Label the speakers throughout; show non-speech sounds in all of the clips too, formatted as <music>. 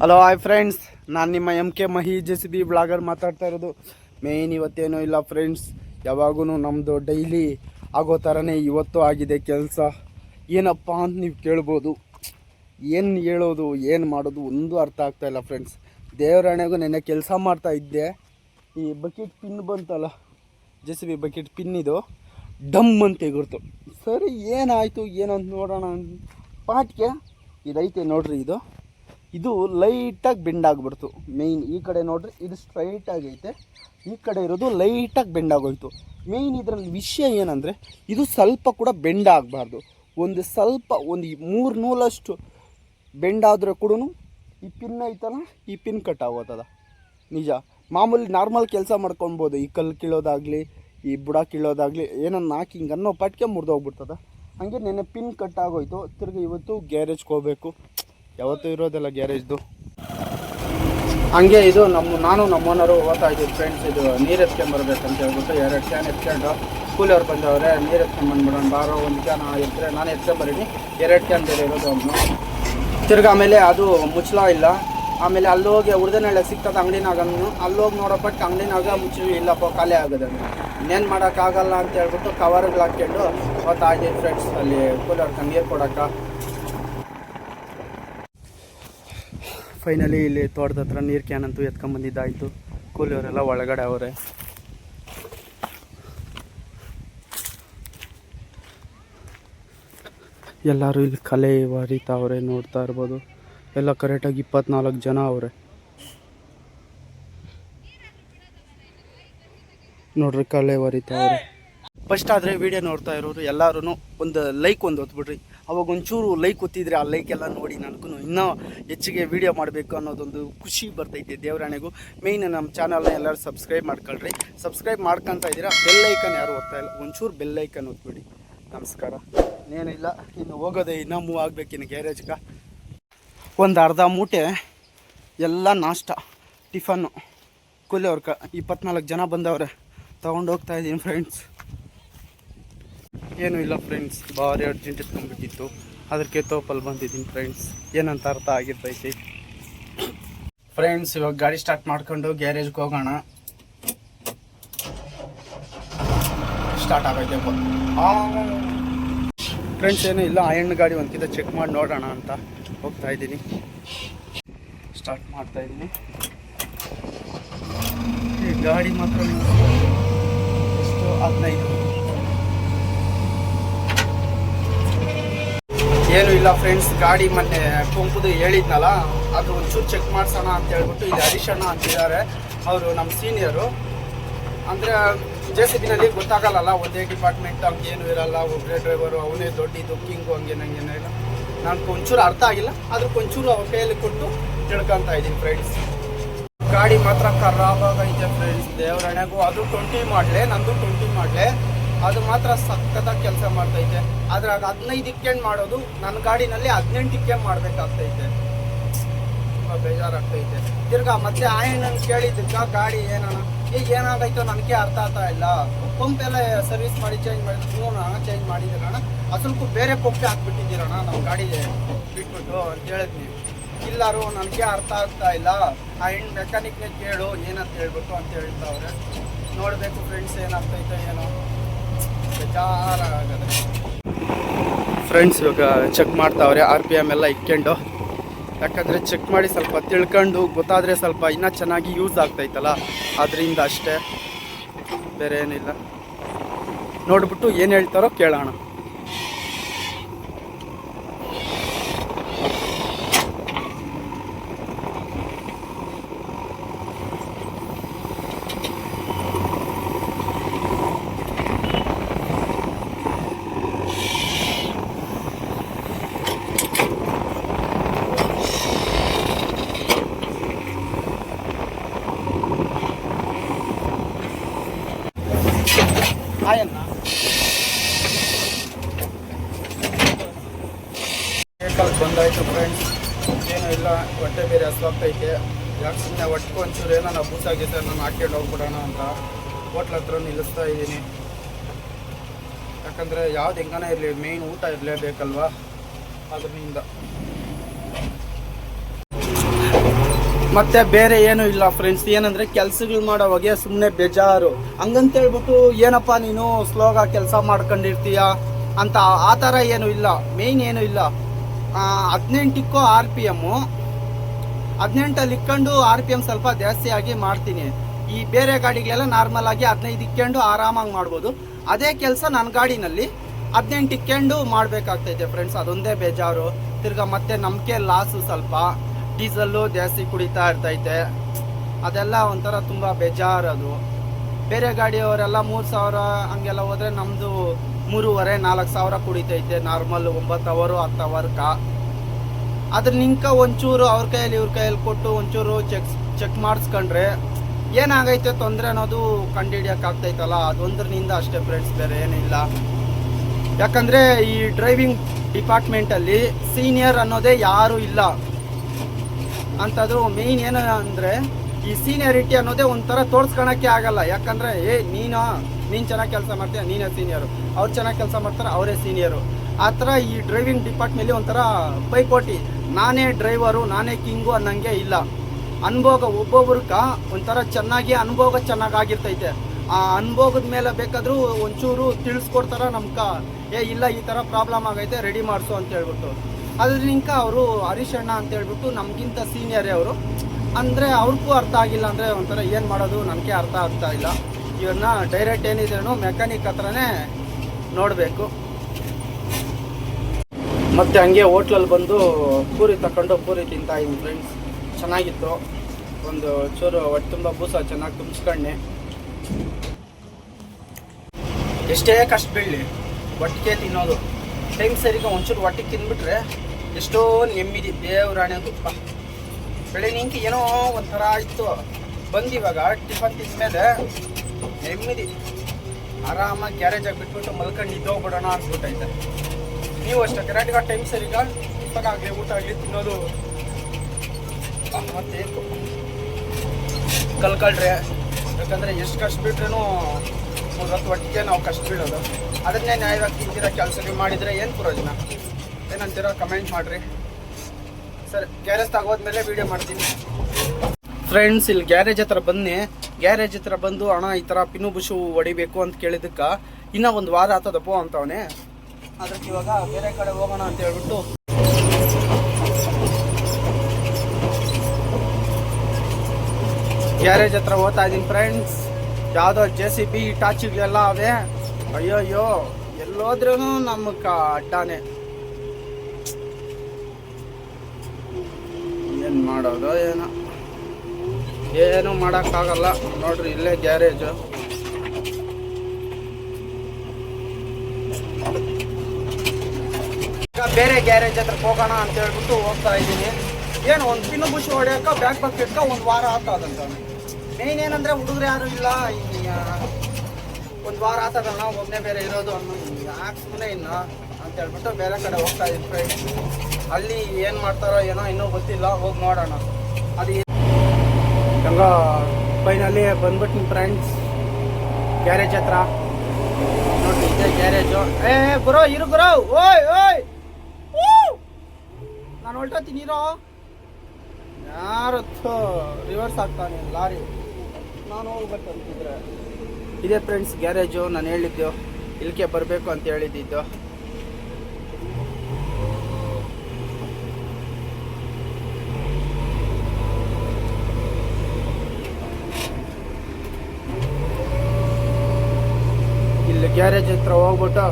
Speaker 1: Hello hi friends ನಾನು ನಿಮ್ಮ M K Mahi J C B blogger ಮಾತಾಡ್ತಾ ಇರೋದು. ಮೇಯ್ನ್ ಇವತ್ತೇನೂ ಇಲ್ಲ ಫ್ರೆಂಡ್ಸ್ ಯಾವಾಗೂ ನಮ್ಮದು ಡೈಲಿ ಆಗೋ ಥರನೇ ಇವತ್ತು ಆಗಿದೆ ಕೆಲಸ. ಏನಪ್ಪ ಅಂತ ನೀವು ಕೇಳ್ಬೋದು. ಏನು ಹೇಳೋದು, ಏನು ಮಾಡೋದು ಒಂದು ಅರ್ಥ ಆಗ್ತಾ ಇಲ್ಲ ಫ್ರೆಂಡ್ಸ್ ದೇವರಾಣೆಗೂ ನೆನ್ನೆ ಕೆಲಸ ಮಾಡ್ತಾ ಇದ್ದೆ. ಈ ಬಕೆಟ್ ಪಿನ್ ಬಂತಲ್ಲ J C B bucket pin ಇದು. ಡಮ್ ಅಂತ ತೆಗಿರ್ತು ಸರಿ, ಏನಾಯಿತು, ಏನಂತ ನೋಡೋಣ ಪಾಟ್ಗೆ, ಇದೈತೆ ನೋಡ್ರಿ ಇದು. ಇದು ಲೈಟಾಗಿ ಬೆಂಡ್ ಆಗಿಬಿಡ್ತು. ಮೇಯ್ನ್ ಈ ಕಡೆ ನೋಡ್ರಿ, ಇದು ಸ್ಟ್ರೈಟ್ ಆಗೈತೆ ಈ ಕಡೆ ಇರೋದು ಲೈಟಾಗಿ ಬೆಂಡ್ ಆಗೋಯ್ತು. ಮೇಯ್ನ್ ಇದರಲ್ಲಿ ವಿಷಯ ಏನಂದರೆ, ಇದು ಸ್ವಲ್ಪ ಕೂಡ ಬೆಂಡ್ ಆಗಬಾರ್ದು. ಒಂದು ಸ್ವಲ್ಪ, ಒಂದು ಮೂರು ನೂಲಷ್ಟು ಬೆಂಡ್ ಆದರೆ ಕೂಡ ಈ ಪಿನ್ ಐತಲ್ಲ, ಈ ಪಿನ್ ಕಟ್ ಆಗೋತದ. ನಿಜ. ಮಾಮೂಲಿ ನಾರ್ಮಲ್ ಕೆಲಸ ಮಾಡ್ಕೊಬೋದು ಈ ಕಲ್ಲು ಕೀಳೋದಾಗಲಿ, ಈ ಬುಡ ಕೀಳೋದಾಗಲಿ, ಏನನ್ನ ಹಾಕಿ ಹಿಂಗೆ ಅನ್ನೋ ಪಟ್ಕೆ ಮುರಿದೋಗ್ಬಿಡ್ತದ. ಹಾಗೆ ನೆನ್ನೆ ಪಿನ್ ಕಟ್ ಆಗೋಯ್ತು. ತಿರ್ಗಿ ಇವತ್ತು ಗ್ಯಾರೇಜ್ಗೆ ಹೋಗ್ಬೇಕು. ಯಾವತ್ತೂ ಇರೋದಲ್ಲ ಗ್ಯಾರೇಜ್ದು ಹಂಗೆ ಇದು ನಮ್ಮ, ನಾನು ನಮ್ಮ ಓನರು ಓದ್ತಾ ಇದ್ದೀವಿ ಫ್ರೆಂಡ್ಸ್ ಇದು ನೀರು ಎತ್ಕೊಂಬರ್ಬೇಕಂತ ಹೇಳ್ಬಿಟ್ಟು ಎರಡು ಕ್ಯಾನ್ ಎತ್ಕೊಂಡು ಕೂಲಿಯವ್ರು ಬಂದವ್ರೆ, ನೀರು ಎತ್ಕೊಂಬಂದ್ಬಿಡೋಣ ಬಾರೋ, ಒಂದು ಕ್ಯಾನ್ ಎತ್ತರೆ ನಾನು ಎತ್ಕೊಂಬರೀನಿ ಎರಡು ಕ್ಯಾನ್ ಬೇರೆ ಇರೋದು ಅವನು ತಿರ್ಗಿ ಆಮೇಲೆ ಅದು ಮುಚ್ಚಲ ಇಲ್ಲ. ಆಮೇಲೆ ಅಲ್ಲೋಗಿ ಉಳ್ದನೆಲ್ಲ ಸಿಗ್ತದೆ ಅಂಗಡಿನಾಗ ಅಲ್ಲೋಗಿ ನೋಡೋಪಟ್ಟು ಅಂಗಡಿನಾಗ ಮುಚ್ಚಿ ಇಲ್ಲಪ್ಪ, ಖಾಲಿ ಆಗೋದು ಇನ್ನೇನು ಮಾಡೋಕ್ಕಾಗಲ್ಲ ಅಂತ ಹೇಳ್ಬಿಟ್ಟು ಕವರ್ಗಳು ಹಾಕ್ಕೊಂಡು ಓದ್ತಾ ಇದ್ದೀವಿ ಫ್ರೆಂಡ್ಸ್ ಅಲ್ಲಿ ಕೂಲರ್ಗೆ ನೀರು ಕೊಡೋಕೆ ಫೈನಲಿ ಇಲ್ಲಿ ತೋಟದ ಹತ್ರ ನೀರು ಕ್ಯಾನ್ ಅಂತೂ ಎತ್ಕೊಂಬಂದಿದ್ದಾಯಿತು ಕೂಲಿಯವರೆಲ್ಲ ಒಳಗಡೆ ಅವರೇ. ಎಲ್ಲರೂ ಇಲ್ಲಿ ಕಲೆ ಹೊರಿತಾವ್ರೆ ನೋಡ್ತಾ ಇರ್ಬೋದು. ಎಲ್ಲ ಕರೆಕ್ಟಾಗಿ ಇಪ್ಪತ್ನಾಲ್ಕು ಜನ ಅವರೇ. ನೋಡ್ರಿ, ಕಲೆ ಹೊರಿತಾವ್ರೆ ಫಸ್ಟ್ ಆದರೆ ವಿಡಿಯೋ ನೋಡ್ತಾ ಇರೋರು ಎಲ್ಲರೂ ಒಂದು ಲೈಕ್ ಒಂದು ಒತ್ಬಿಡ್ರಿ ಅವಾಗ ಒಂಚೂರು ಲೈಕ್ ಒತ್ತಿದ್ರೆ ಆ ಲೈಕ್ ಎಲ್ಲ ನೋಡಿ ನನಗೂ ಇನ್ನೂ ಹೆಚ್ಚಿಗೆ ವಿಡಿಯೋ ಮಾಡಬೇಕು ಅನ್ನೋದೊಂದು ಖುಷಿ ಬರ್ತೈತೆ ದೇವರಾಣೆಗೂ. ಮೇಯ್ನ್ ನಮ್ಮ ಚಾನಲ್ನ ಎಲ್ಲರೂ ಸಬ್ಸ್ಕ್ರೈಬ್ ಮಾಡ್ಕೊಳ್ರಿ. ಸಬ್ಸ್ಕ್ರೈಬ್ ಮಾಡ್ಕೊತಾ ಇದ್ದೀರಾ ಬೆಲ್ ಐಕನ್ ಯಾರು ಓದ್ತಾ ಇಲ್ಲ, ಒಂಚೂರು ಬೆಲ್ ಐಕನ್ ಒತ್ಬಿಡಿ. ನಮಸ್ಕಾರ. ಏನಿಲ್ಲ, ಇನ್ನು ಹೋಗೋದೆ ಇನ್ನೂ ಮೂವ್ ಆಗ್ಬೇಕು ಇನ್ನು ಗ್ಯಾರೇಜ್ಗೆ ಒಂದು ಅರ್ಧ ಮೂಟೆ ಎಲ್ಲ ನಾಷ್ಟ, ಟಿಫನ್ನು. ಕೂಲಿಯವ್ರ ಇಪ್ಪತ್ನಾಲ್ಕು ಜನ ಬಂದವ್ರೆ. ತೊಗೊಂಡೋಗ್ತಾ ಇದ್ದೀನಿ ಫ್ರೆಂಡ್ಸ್ ಏನೂ ಇಲ್ಲ ಫ್ರೆಂಡ್ಸ್ ಭಾರಿ ಅರ್ಜೆಂಟ್ ಎತ್ಕೊಂಡ್ಬಿಟ್ಟಿತ್ತು ಅದಕ್ಕೆ ತೋಪಲ್ಲಿ ಬಂದಿದ್ದೀನಿ ಫ್ರೆಂಡ್ಸ್ ಏನಂತ ಅರ್ಥ ಆಗಿರ್ತೈತಿ. ಫ್ರೆಂಡ್ಸ್ ಇವಾಗ ಗಾಡಿ ಸ್ಟಾರ್ಟ್ ಮಾಡ್ಕೊಂಡು ಗ್ಯಾರೇಜ್ಗೆ ಹೋಗೋಣ. ಸ್ಟಾರ್ಟ್ ಆಗೈತೆ ಫ್ರೆಂಡ್ಸ್ ಏನೂ ಇಲ್ಲ. ಆ ಹೆಣ್ಣು ಗಾಡಿ ಒಂದ್ಕಿಂತ ಚೆಕ್ ಮಾಡಿ ನೋಡೋಣ ಅಂತ ಹೋಗ್ತಾ ಇದ್ದೀನಿ. ಸ್ಟಾರ್ಟ್ ಮಾಡ್ತಾ ಇದ್ದೀನಿ. ಗಾಡಿ ಮಾತ್ರ ಎಷ್ಟು ಹದಿನೈದು? ಏನು ಇಲ್ಲ ಫ್ರೆಂಡ್ಸ್ ಗಾಡಿ ಮೊನ್ನೆ ಕೊಂಪುದು ಹೇಳಿದ್ನಲ್ಲ, ಅದು ಒಂಚೂರು ಚೆಕ್ ಮಾಡ್ಸೋಣ ಅಂತ ಹೇಳ್ಬಿಟ್ಟು ಇಲ್ಲಿ ಹರೀಶಣ್ಣ ಅಂತಿದ್ದಾರೆ, ಅವರು ನಮ್ಮ ಸೀನಿಯರು ಅಂದರೆ ಜೆ ಸಿ ಬಿನಲ್ಲಿ ಗೊತ್ತಾಗಲ್ಲ ಒಂದೇ ಡಿಪಾರ್ಟ್ಮೆಂಟ್ ಹಂಗೇನು ಇರಲ್ಲ ಒಬ್ಬರೇ ಡ್ರೈವರು ಅವನೇ ದೊಡ್ಡ ಕಿಂಗು ಹಂಗೆ ಹಂಗೇನು ಇಲ್ಲ. ನನಗೆ ಒಂಚೂರು ಅರ್ಥ ಆಗಿಲ್ಲ ಅದಕ್ಕೆ ಒಂಚೂರು ಅವ್ರ ಕೈಯಲ್ಲಿ ಕೊಟ್ಟು ತಿಳ್ಕೊತಾ ಇದ್ದೀನಿ ಫ್ರೆಂಡ್ಸ್ ಗಾಡಿ ಮಾತ್ರ ಖರಾಬಾಗೈತೆ ಫ್ರೆಂಡ್ಸ್ ದೇವರಣೆಗೂ ಅದು ಟ್ವೆಂಟಿ ಮಾಡಲೆ, ನಂದು ಟ್ವೆಂಟಿ ಮಾಡಲೆ. ಅದು ಮಾತ್ರ ಸಖತ್ತಾಗಿ ಕೆಲಸ ಮಾಡ್ತೈತೆ. ಅದು ಹದಿನೈದು ಇಕ್ಕೆಂಡ್ ಮಾಡೋದು ನನ್ನ ಗಾಡಿನಲ್ಲಿ ಹದಿನೆಂಟು ಇಕ್ಕೆಂಡ್ ಮಾಡ್ಬೇಕಾಗ್ತೈತೆ. ತುಂಬ ಬೇಜಾರಾಗ್ತೈತೆ. ತಿರ್ಗಾ ಮತ್ತೆ ಆಯಣ್ಣನ ಕೇಳಿದ್ದಕ್ಕ ಗಾಡಿ ಏನಣ್ಣ? ಈಗ ಏನಾಗೈತೋ ನನಗೆ ಅರ್ಥ ಆಗ್ತಾ ಇಲ್ಲ. ಪಂಪ್ ಎಲ್ಲ ಸರ್ವಿಸ್ ಮಾಡಿ ಚೇಂಜ್ ಮಾಡಿದ್ರು ಅಣ್ಣ ಚೇಂಜ್ ಮಾಡಿದ್ದೀರಣ್ಣ ಅಸಲ್ಕು ಬೇರೆ ಪಂಪೆ ಹಾಕ್ಬಿಟ್ಟಿದ್ದೀರಣ್ಣ ನಮ್ಮ ಗಾಡಿಗೆ. ಬಿಟ್ಬಿಟ್ಟು ಅಂತ ಹೇಳಿದ್ವಿ. ಇಲ್ಲಾರು ನನಗೆ ಅರ್ಥ ಆಗ್ತಾ ಇಲ್ಲ. ಆ ಹೆಣ್ಣು ಮೆಕ್ಯಾನಿಕ್ನೇ ಕೇಳು, ಏನಂತ ಹೇಳ್ಬಿಟ್ಟು ಅಂತ ಹೇಳ್ತಾವ್ರೆ. ನೋಡಬೇಕು ಫ್ರೆಂಡ್ಸ್ ಏನಾಗ್ತೈತೆ ಏನೋ. ಫ್ರೆಂಡ್ಸ್ ಇವಾಗ ಚೆಕ್ ಮಾಡ್ತಾವ್ರೆ ಆರ್ ಪಿ ಎಂ ಎಲ್ಲ ಇಕ್ಕೊಂಡು. ಯಾಕಂದರೆ ಚೆಕ್ ಮಾಡಿ ಸ್ವಲ್ಪ ತಿಳ್ಕೊಂಡು ಗೊತ್ತಾದರೆ ಸ್ವಲ್ಪ ಇನ್ನೂ ಚೆನ್ನಾಗಿ ಯೂಸ್ ಆಗ್ತೈತಲ್ಲ ಅದರಿಂದ ಅಷ್ಟೇ. ಬೇರೆ ಏನಿಲ್ಲ. ನೋಡ್ಬಿಟ್ಟು ಏನು ಹೇಳ್ತಾರೋ ಕೇಳೋಣ. ವೆಹಿಕಲ್ ಬಂದಾಯ್ತು ಫ್ರೆಂಡ್ಸ್ ಏನೂ ಇಲ್ಲ, ಹೊಟ್ಟೆ ಬೇರೆ ಹಸ್ವಾಗ್ತೈತೆ. ಯಾಕೆ ಸುಮ್ಮನೆ ಒಟ್ಟಿಗೆ ಒಂಚೂರು ಏನೋ ನಾವು ಬೂಸಾಗಿದ್ದೆ ನಾನು ಹಾಕ್ಕೊಂಡು ಹೋಗ್ಬಿಡೋಣ ಅಂತ. ಹೋಟ್ಲ್ ಹತ್ರ ನಿಲ್ಲಿಸ್ತಾ ಇದ್ದೀನಿ. ಯಾಕಂದರೆ ಯಾವ್ದು ಹೆಂಗನೇ ಇರಲಿ ಮೇಯ್ನ್ ಊಟ ಇರಲೇಬೇಕಲ್ವಾ? ಅದರಿಂದ. ಮತ್ತೆ ಬೇರೆ ಏನು ಇಲ್ಲ ಫ್ರೆಂಡ್ಸ್ ಏನಂದ್ರೆ ಕೆಲ್ಸಗಳು ಮಾಡೋವಾಗೆ ಸುಮ್ಮನೆ ಬೇಜಾರು. ಹಂಗಂತ ಹೇಳ್ಬಿಟ್ಟು, ಏನಪ್ಪ ನೀನು ಸ್ಲೋಗ ಕೆಲಸ ಮಾಡ್ಕೊಂಡಿರ್ತೀಯ? ಅಂತ ಆ ಥರ ಏನು ಇಲ್ಲ. ಮೇಯ್ನ್ ಏನು ಇಲ್ಲ. ಹದಿನೆಂಟಕ್ಕೂ ಆರ್ ಪಿ ಎಮ್ಮು ಹದಿನೆಂಟಲ್ಲಿ ಇಕ್ಕೊಂಡು ಆರ್ ಪಿ ಎಂ ಸ್ವಲ್ಪ ಜಾಸ್ತಿ ಆಗಿ ಮಾಡ್ತೀನಿ. ಈ ಬೇರೆ ಗಾಡಿಗಳೆಲ್ಲ ನಾರ್ಮಲ್ ಆಗಿ ಹದಿನೈದು ಇಕ್ಕೊಂಡು ಆರಾಮಾಗಿ ಮಾಡ್ಬೋದು. ಅದೇ ಕೆಲಸ ನನ್ನ ಗಾಡಿನಲ್ಲಿ. ಹದಿನೆಂಟು ಇಕ್ಕೊಂಡು ಮಾಡಬೇಕಾಗ್ತೈತೆ ಫ್ರೆಂಡ್ಸ್ ಅದೊಂದೇ ಬೇಜಾರು. ತಿರ್ಗಾ ಮತ್ತೆ ನಂಬಿಕೆ ಲಾಸು ಸ್ವಲ್ಪ. ಡೀಸಲ್ಲು ಜಾಸ್ತಿ ಕುಡಿತಾ ಇರ್ತೈತೆ ಅದೆಲ್ಲ ಒಂಥರ ತುಂಬ ಬೇಜಾರದು. ಬೇರೆ ಗಾಡಿಯವರೆಲ್ಲ ಮೂರು ಸಾವಿರ ಹಂಗೆಲ್ಲ ಹೋದರೆ ನಮ್ಮದು ಮೂರುವರೆ, ನಾಲ್ಕು ಸಾವಿರ ಕುಡಿತೈತೆ ನಾರ್ಮಲ್ ಒಂಬತ್ತು ಅವರು ಹತ್ತು ಅವರ್ಕ ಅದ್ರ ನಿಂಕ ಒಂಚೂರು ಅವ್ರ ಕೈಯಲ್ಲಿ, ಇವ್ರ ಕೈಯಲ್ಲಿ ಕೊಟ್ಟು ಒಂಚೂರು ಚೆಕ್ ಚೆಕ್ ಮಾಡಿಸ್ಕೊಂಡ್ರೆ ಏನಾಗೈತೆ ತೊಂದರೆ ಅನ್ನೋದು ಕಂಡುಹಿಡಿಯೋಕ್ಕಾಗ್ತೈತಲ್ಲ. ಅದೊಂದ್ರನಿಂದ ಅಷ್ಟೇ ಫ್ರೆಂಡ್ಸ್ ಬೇರೆ ಏನಿಲ್ಲ. ಯಾಕಂದರೆ ಈ ಡ್ರೈವಿಂಗ್ ಡಿಪಾರ್ಟ್ಮೆಂಟಲ್ಲಿ ಸೀನಿಯರ್ ಅನ್ನೋದೇ ಯಾರೂ ಇಲ್ಲ. ಅಂಥದ್ದು ಮೇಯ್ನ್ ಏನು ಅಂದ್ರೆ ಈ ಸೀನಿಯರಿಟಿ ಅನ್ನೋದೇ ಒಂಥರ ತೋರ್ಸ್ಕೊಳಕ್ಕೆ ಆಗಲ್ಲ. ಯಾಕಂದರೆ, ಏ, ನೀನು ನೀನು ಚೆನ್ನಾಗಿ ಕೆಲಸ ಮಾಡ್ತೀಯ, ನೀನೇ ಸೀನಿಯರು ಅವ್ರು ಚೆನ್ನಾಗಿ ಕೆಲಸ ಮಾಡ್ತಾರೆ, ಅವರೇ ಸೀನಿಯರು ಆ ಥರ ಈ ಡ್ರೈವಿಂಗ್ ಡಿಪಾರ್ಟ್ಮೆಂಟ್ಲಿ ಒಂಥರ ಪೈಪೋಟಿ. ನಾನೇ ಡ್ರೈವರು ನಾನೇ ಕಿಂಗು ಅನ್ನಂಗೆ ಇಲ್ಲ. ಅನುಭೋಗ ಒಬ್ಬೊಬ್ರಕ ಒಂಥರ ಚೆನ್ನಾಗಿ ಅನುಭೋಗ ಚೆನ್ನಾಗಾಗಿರ್ತೈತೆ. ಆ ಅನುಭೋಗದ ಮೇಲೆ ಬೇಕಾದರೂ ಒಂಚೂರು ತಿಳಿಸ್ಕೊಡ್ತಾರ ನಮ್ಕ. ಏ, ಇಲ್ಲ, ಈ ಥರ ಪ್ರಾಬ್ಲಮ್ ಆಗೈತೆ ರೆಡಿ ಮಾಡಿಸು ಅಂತ ಹೇಳ್ಬಿಟ್ಟು. ಅದ್ರಿಂಕ ಅವರು ಹರೀಶ್ ಅಣ್ಣ ಅಂತ ಹೇಳ್ಬಿಟ್ಟು ನಮಗಿಂತ ಸೀನಿಯರೇ ಅವರು. ಅಂದರೆ ಅವ್ರಿಗೂ ಅರ್ಥ ಆಗಿಲ್ಲ ಅಂದರೆ ಒಂಥರ ಏನು ಮಾಡೋದು ನನಗೆ ಅರ್ಥ ಆಗ್ತಾ ಇಲ್ಲ. ಇವ್ರನ್ನ ಡೈರೆಕ್ಟ್ ಏನಿದ್ರೂ ಮೆಕ್ಯಾನಿಕ್ ಹತ್ರನೇ ನೋಡಬೇಕು. ಮತ್ತು ಹಂಗೆ ಹೋಟ್ಲಲ್ಲಿ ಬಂದು ಪೂರಿ ತಗೊಂಡು ಪೂರಿ ತಿಂತಾ ಇದ್ದೀನಿ ಫ್ರೆಂಡ್ಸ್ ಚೆನ್ನಾಗಿತ್ತು. ಒಂದು ಚೂರು ಒಟ್ಟು ತುಂಬ ಬೂಸ, ಚೆನ್ನಾಗಿ ತುಂಬಿಸ್ಕೊಂಡೆ. ಎಷ್ಟೇ ಕಷ್ಟ ಬೀಳಲಿ, ಒಟ್ಟಿಗೆ ತಿನ್ನೋದು. ಟೈಮ್ ಸರಿಗೆ ಒಂಚೂರು ಹೊಟ್ಟೆಗೆ ತಿಂದ್ಬಿಟ್ರೆ ಎಷ್ಟೋ ನೆಮ್ಮದಿ ದೇವ್ರಾಣೆ ತುಪ್ಪ ಬೆಳಿಗ್ಗೆ ಏನೋ ಒಂಥರ ಇತ್ತು ಬಂದಿವಾಗ ಟಿಫನ್ ತಿಂದ್ಮೇಲೆ ನೆಮ್ಮದಿ. ಆರಾಮಾಗಿ ಗ್ಯಾರೇಜಾಗಿ ಬಿಟ್ಬಿಟ್ಟು ಮಲ್ಕೊಂಡು ನಿದ್ದೋಗ್ಬಿಡೋಣ ಅನ್ಬಿಟ್ಟೈತೆ. ನೀವು ಅಷ್ಟೇ ಕರೆಕ್ಟ್గా ಟೈಮ್ ಸರಿಗ ಟಿಫನ್ ಆಗಲಿ, ಊಟ ಆಗಲಿ ತಿನ್ನೋದು. ಮತ್ತೆ ಕಲ್ಕಳ್ರೆ. ಯಾಕಂದರೆ ಎಷ್ಟು ಕಷ್ಟ ಬಿಟ್ರೂ ಮೂರು ಹೊತ್ತು ಒಟ್ಟಿಗೆ ನಾವು ಕಷ್ಟ ಬೀಳೋದು. ಅದನ್ನೇ ನ್ಯಾಯವಾಗಿ ತಿಂದಿರೋ ಕೆಲಸ ನೀವು ಮಾಡಿದರೆ ಏನು ಪ್ರಯೋಜನ? ಏನಂತೀರೋ ಕಮೆಂಟ್ ಮಾಡಿರಿ. ಸರ್, ಗ್ಯಾರೇಜ್ ತಗೋದ್ಮೇಲೆ ವಿಡಿಯೋ ಮಾಡ್ತೀನಿ. ಫ್ರೆಂಡ್ಸ್ ಇಲ್ಲಿ ಗ್ಯಾರೇಜ್ ಹತ್ರ ಬನ್ನಿ. ಗ್ಯಾರೇಜ್ ಹತ್ರ ಬಂದು, ಅಣ್ಣ, ಈ ಥರ ಪಿನ್ನು ಬುಷು ಹೊಡಿಬೇಕು ಅಂತ ಕೇಳಿದ್ದಕ್ಕೆ, ಇನ್ನೂ ಒಂದು ವಾರ ಆತದಪ್ಪ ಅಂತವನೇ. ಅದಕ್ಕೆ ಇವಾಗ ಬೇರೆ ಕಡೆ ಹೋಗೋಣ ಅಂತ ಹೇಳ್ಬಿಟ್ಟು. ಗ್ಯಾರೇಜ್ ಹತ್ರ ಹೋಗ್ತಾ ಇದ್ದೀನಿ ಫ್ರೆಂಡ್ಸ್ ಯಾವುದೋ ಜೆ ಸಿ ಬಿ ಟಾಚಿಗಳೆಲ್ಲ ಅವೇ. ಅಯ್ಯೋ ಅಯ್ಯೋ ಎಲ್ಲೋದ್ರೂ ನಮ್ಮ ಅಡ್ಡಾನೆ. ಏನು ಮಾಡೋದು, ಏನೋ. ಏನು ಮಾಡೋಕ್ಕಾಗಲ್ಲ. ನೋಡ್ರಿ, ಇಲ್ಲೇ ಗ್ಯಾರೇಜು. ಈಗ ಬೇರೆ ಗ್ಯಾರೇಜ್ ಹತ್ರ ಹೋಗೋಣ ಅಂತ ಹೇಳ್ಬಿಟ್ಟು ಹೋಗ್ತಾ ಇದ್ದೀನಿ. ಏನು, ಒಂದು ಪಿನ್ನು ಬುಷಿ ಹೊಡೆಯೋಕೆ ಬ್ಯಾಕ್ ಬಕೆಟ್ಗೆ ಒಂದು ವಾರ ಆಗ್ತದಂತ ಮೇನ್ ಏನಂದ್ರೆ ಹುಡುಗರು ಯಾರು ಇಲ್ಲ. ಒಂದು ವಾರ ಆಗ್ತದಲ್ಲ ಒಬ್ಬನೇ ಬೇರೆ ಇರೋದು ಅನ್ನೋ ಯಾಕೆ ಸುಮ್ಮನೆ ಇನ್ನು ಅಂತ ಹೇಳ್ಬಿಟ್ಟು ಬೇರೆ ಕಡೆ ಹೋಗ್ತಾ ಇದ್ದೀನಿ. ಅಲ್ಲಿ ಏನು ಮಾಡ್ತಾರೋ ಏನೋ ಇನ್ನೂ ಗೊತ್ತಿಲ್ಲ, ಹೋಗಿ ನೋಡೋಣ. ಅದು ಹಂಗ ಫೈನಲ್ಲಿ ಬಂದ್ಬಿಟ್ಟು ಫ್ರೆಂಡ್ಸ್ ಗ್ಯಾರೇಜ್ ಹತ್ರ. ನೋಡಿ ಇದೇ ಗ್ಯಾರೇಜು. ಏ ಬ್ರೋ ಇರು ಬರೋ ಓಯ್ ಓಯ್. ನಾನು ಹೊಲ್ಟೋತೀನಿ ಇರೋ. ಯಾರತ್ತು ರಿವರ್ಸ್ ಆಗ್ತಾನೆ, ಲಾರಿ. ನಾನು ಹೋಗ್ಬೇಕಂತಿದ್ರೆ ಇದೇ ಫ್ರೆಂಡ್ಸ್ ಗ್ಯಾರೇಜು, ನಾನು ಹೇಳಿದ್ದು. ಇಲ್ಲಿಗೆ ಬರಬೇಕು ಅಂತ ಹೇಳಿದ್ದು ಇಲ್ಲಿ ಗ್ಯಾರೇಜ್ ಹತ್ರ ಹೋಗ್ಬಿಟ್ಟು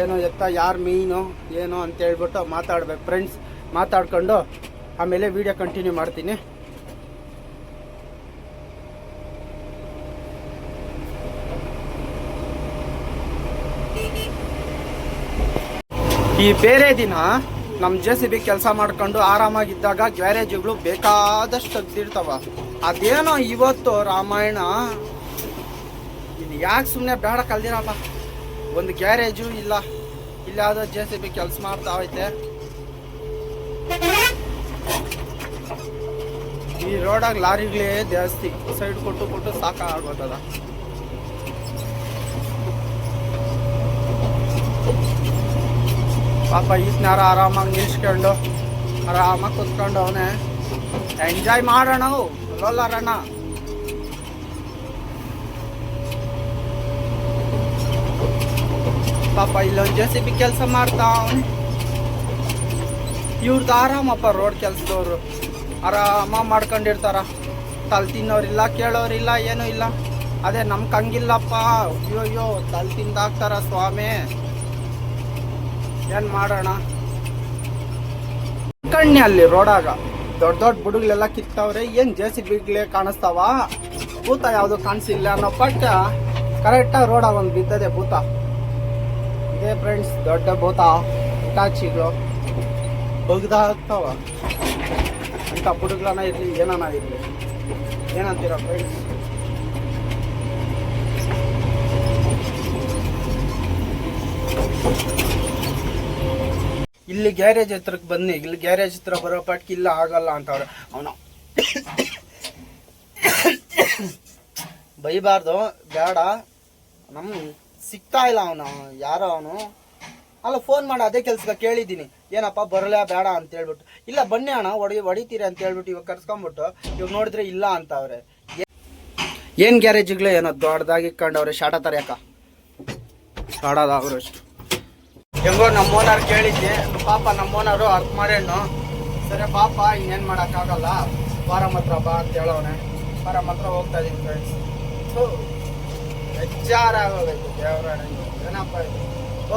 Speaker 1: ಏನು ಎತ್ತ, ಯಾರು ಮೀನು, ಏನು ಅಂತ ಹೇಳ್ಬಿಟ್ಟು ಮಾತಾಡ್ಬೇಕು. ಫ್ರೆಂಡ್ಸ್ ಮಾತಾಡ್ಕೊಂಡು ಆಮೇಲೆ ವಿಡಿಯೋ ಕಂಟಿನ್ಯೂ ಮಾಡ್ತೀನಿ. ಈ ಬೇರೆ ದಿನ ನಮ್ಮ ಜೆ ಸಿ ಬಿ ಕೆಲಸ ಮಾಡ್ಕೊಂಡು ಆರಾಮಾಗಿದ್ದಾಗ ಗ್ಯಾರೇಜ್ಗಳು ಬೇಕಾದಷ್ಟು ತೆಗ್ದಿರ್ತಾವ. ಅದೇನೋ ಇವತ್ತು ರಾಮಾಯಣ ಯಾಕೆ ಸುಮ್ಮನೆ ಬೇಡ ಕಲ್ದಿರಪ್ಪ ಒಂದು ಗ್ಯಾರೇಜು ಇಲ್ಲ. ಇಲ್ಲ ಯಾವುದೋ ಜೆ ಸಿ ಬಿ ಕೆಲಸ ಮಾಡ್ತಾ ಐತೆ ಈ ರೋಡಾಗ ಲಾರಿಗಳೇ ಜಾಸ್ತಿ. ಸೈಡ್ ಕೊಟ್ಟು ಕೊಟ್ಟು ಸಾಕಾಗೋತದ. ಪಾಪ ಈತನಾರ ಆರಾಮಾಗಿ ನಿಲ್ಸ್ಕೊಂಡು, ಆರಾಮಾಗಿ ಕುತ್ಕೊಂಡು ಅವನೇ ಎಂಜಾಯ್ ಮಾಡೋಣ ಲೋಲಾರಣ್ಣ. ಪಾಪ ಇಲ್ಲೊಂದು ಜೆ ಸಿ ಬಿ ಕೆಲಸ ಮಾಡ್ತಾವೆ ಇವ್ರದ್ದು ಆರಾಮಪ್ಪ ರೋಡ್ ಕೆಲಸದವರು. ಆರಾಮ ಮಾಡ್ಕೊಂಡಿರ್ತಾರ. ತಲೆ ತಿನ್ನೋರಿಲ್ಲ ಕೇಳೋರಿಲ್ಲ, ಏನೂ ಇಲ್ಲ. ಅದೇ ನಮ್ಗೆ ಹಂಗಿಲ್ಲಪ್ಪ ಅಯ್ಯೋ ಅಯ್ಯೋ ತಲೆ ತಿಂದಾಕ್ತಾರ ಸ್ವಾಮಿ. ಏನು ಮಾಡೋಣ? ಕಣ್ಣೆ ಅಲ್ಲಿ ರೋಡಾಗ ದೊಡ್ಡ ದೊಡ್ಡ ಬುಡುಗಳೆಲ್ಲ ಕಿತ್ತವ್ರೆ. ಏನು ಜೆ ಸಿ ಬಿಗ್ಲೆ ಕಾಣಿಸ್ತಾವ? ಭೂತ ಯಾವುದು ಕಾಣಿಸಿಲ್ಲ ಅನ್ನೋ ಪಟ್ಟ ಕರೆಕ್ಟಾಗಿ ರೋಡಾಗ ಒಂದು ಬಿದ್ದದೆ ಭೂತ. ಇದೇ ಫ್ರೆಂಡ್ಸ್ ದೊಡ್ಡ ಭೂತ ಹಿಟಾಚಿಗಳು ಬಗ್ದಾಗ್ತಾವ. ಅಂತ ಬುಡುಗ್ಲನ ಇರಲಿ, ಏನಾನ ಇರಲಿ. ಏನಂತೀರ ಫ್ರೆಂಡ್ಸ್ ಇಲ್ಲಿ ಗ್ಯಾರೇಜ್ ಹತ್ರಕ್ಕೆ ಬನ್ನಿ. ಇಲ್ಲಿ ಗ್ಯಾರೇಜ್ ಹತ್ರ ಬರೋ ಪಾಟ್ಗೆ ಇಲ್ಲ, ಆಗಲ್ಲ ಅಂತವ್ರೆ. ಅವನು <coughs> ಬೈಬಾರ್ದು, ಬೇಡ. ನಮ್ ಸಿಗ್ತಾ ಇಲ್ಲ ಅವನು. ಯಾರೋ ಅವನು. ಅಲ್ಲ ಫೋನ್ ಮಾಡಿ, ಅದೇ ಕೆಲ್ಸಕ್ಕೆ ಕೇಳಿದ್ದೀನಿ. ಏನಪ್ಪ, ಬರಲೇ, ಬೇಡ ಅಂತ ಹೇಳ್ಬಿಟ್ಟು. ಇಲ್ಲ, ಬನ್ನಿ ಅಣ್ಣ, ಹೊಡಿ, ಹೊಡಿತೀರಿ ಅಂತ ಹೇಳ್ಬಿಟ್ಟು ಇವಾಗ ಕರ್ಸ್ಕೊಂಬಿಟ್ಟು, ಇವಾಗ ನೋಡಿದ್ರೆ ಇಲ್ಲ ಅಂತ ಅವ್ರೆ. ಏನ್ ಗ್ಯಾರೇಜ್ಗಳು ಏನೋ ದೊಡ್ಡದಾಗಿ ಕಂಡವ್ರೆ ಶಾಟ ತರ್ಯಾಕ? ಶಾಡದ ಅವರಷ್ಟು ಹೆಂಗೋ ನಮ್ಮ ಕೇಳಿದ್ದೆ. ಪಾಪ ನಮ್ಮ ಓನರು ಅರ್ಥ ಮಾಡೇನು ಸರಿ, ಪಾಪ, ಇನ್ನೇನು ಮಾಡೋಕ್ಕಾಗಲ್ಲ. ಬಾರಮ್ಮ ಹತ್ರ ಬಾ ಅಂತ ಹೇಳೋನೆ ಬಾರಮ್ಮ ಹತ್ರ ಹೋಗ್ತಾ ಇದ್ದೀನಿ ಫ್ರೆಂಡ್ಸ್ ಹೆಚ್ಚಾರ ಆಗೋಗೈತೆ ದೇವರ ಏನಪ್ಪ ಇದು?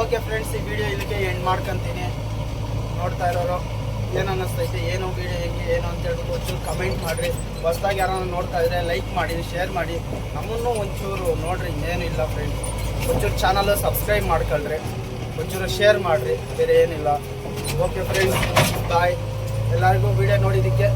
Speaker 1: ಓಕೆ ಫ್ರೆಂಡ್ಸ್ ಈ ವಿಡಿಯೋ ಇಲ್ಲಿಗೆ ಎಂಡ್ ಮಾಡ್ಕೊಂತೀನಿ. ನೋಡ್ತಾ ಇರೋರು, ಏನು ಅನ್ನಿಸ್ತೈತೆ, ಏನು ವಿಡಿಯೋ ಹೆಂಗೆ, ಏನು ಅಂತ ಹೇಳ್ಬಿಟ್ಟು ಒಂಚೂರು ಕಮೆಂಟ್ ಮಾಡಿರಿ. ಹೊಸ್ದಾಗಿ ಯಾರನ್ನ ನೋಡ್ತಾ ಇದ್ರೆ ಲೈಕ್ ಮಾಡಿ ಶೇರ್ ಮಾಡಿ. ನಮ್ಮನ್ನು ಒಂಚೂರು ನೋಡ್ರಿ ಇಲ್ಲ ಫ್ರೆಂಡ್ಸ್ ಒಂಚೂರು ಚಾನಲ್ ಸಬ್ಸ್ಕ್ರೈಬ್ ಮಾಡ್ಕೊಳ್ರಿ. ಒಂಚೂರು ಶೇರ್ ಮಾಡಿರಿ, ಬೇರೆ ಏನಿಲ್ಲ. ಓಕೆ ಫ್ರೆಂಡ್ಸ್ ಬಾಯ್ ಎಲ್ಲರಿಗೂ ವಿಡಿಯೋ ನೋಡಿದ್ದಕ್ಕೆ